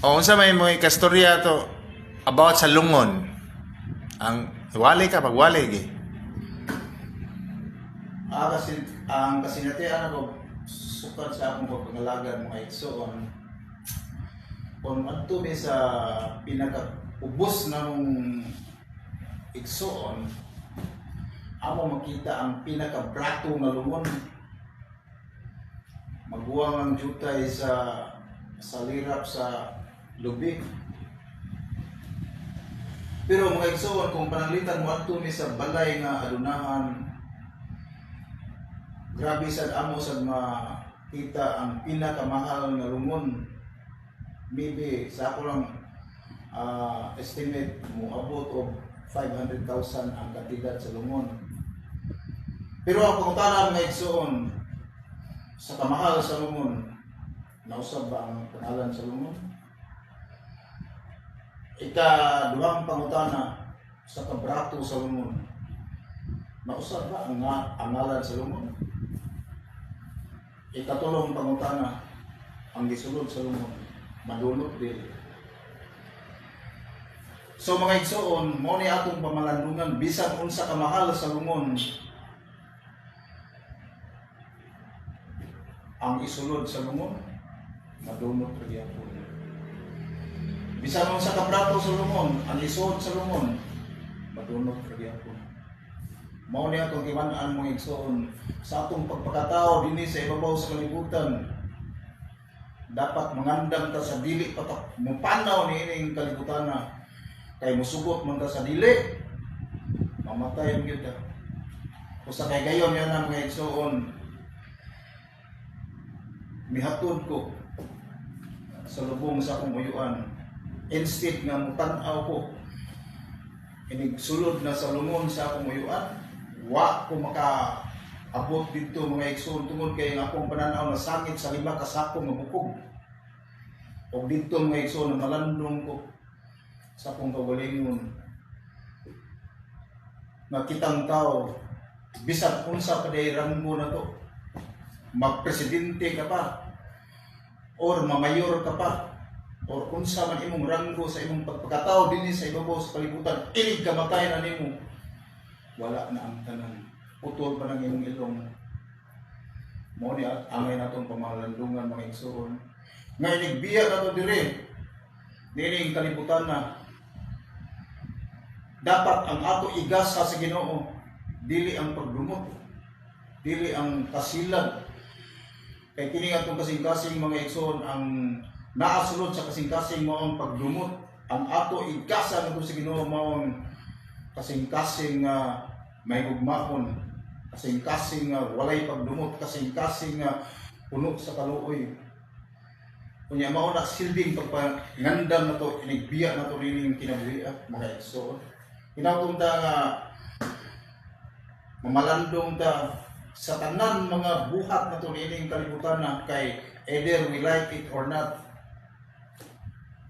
O unsa may mga kastorya to about sa lungon. Ang wali ka pag wali gi. Ah, kasi ang kasinatian ako sukad sa akong pagpangalagan mga igsoon. Kung adto mi sa pinaka ubos ng igsoon, amo makita ang pinaka brato nga lungon. Maguwang ang jutay sa sa lirap sa lubig. Pero mga igsoon, kung pananglitan mo adto mi sa balay nga adunahan, grabe sad amo sad makita ang pinakamahal nga lungon. Maybe sa ako lang ah, estimate mo abot og 500,000 ang kantidad sa lungon. Pero ang pangutana mga igsoon sa kamahal sa lungon, nausab ba ang pangalan sa lungon? Ika-duhang pangutana sa kabrato sa lungon. Nausab ba ang nga- ang ngalan sa lumon? Ikatulong pangutana ang gisulod sa lumon. Madulot din. So mga igsoon, mo ni atong pamalandungan bisan unsa ka mahal sa lumon. Ang isulod sa lumon, madulot ra gyapon. Bisan unsa ka prato sa lumon, ang isuod sa lumon, madulot ra gyapon. Mao niya itong imanaan mo igsoon sa atong pagpakatao dinhi sa ibabaw sa kalibutan. Dapat mangandam ta sa dili patak mupanaw ni ining kalibutan na kay musugot man ta sa dili. Mamatay ang kita. Usa kay gayon yan ang mga igsoon. Mihatod ko sa lubong sa akong. Instead nga mutanaw ko. Inig sulod na sa lungon sa akong uyuan. Wa ko maka abot dito mga igsoon tungod kay ang akong pananaw na sangit sa lima ka sako nga bukog o dito mga igsoon na malandong ko sa akong kagalingon nakitang tao bisan unsa pa day ranggo na to? Magpresidente ka pa? Or mamayor ka pa or unsa man imong ranggo sa imong pagpakatao dinhi sa ibabaw sa kalibutan ilig kamatayan nimo. Wala na ang tanan. Putol pa ng imong ilong. Mo ni at angay natong pamahalandungan mga igsoon nga inigbiya na to dire. Dining kalibutan na dapat ang ato igasa sa Ginoo. Dili ang pagdumot dili ang kasilag kay kini atong kasing-kasing mga igsoon ang naasulod sa kasing-kasing mao ang pagdumot. Ang ato igasa ngadto sa Ginoo mao ang kasing-kasing nga may gugmaon kasing-kasing nga walay pagdumot. Kasing-kasing nga puno sa kaluoy kunya mao na silbing pagpangandam na inigbiya na to kinabuhi mga igsoon Kinatong ta nga mamalandong ta sa tanan mga buhat na to nining kalibutan na kay either we like it or not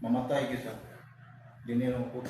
mamatay kita. Dinero ko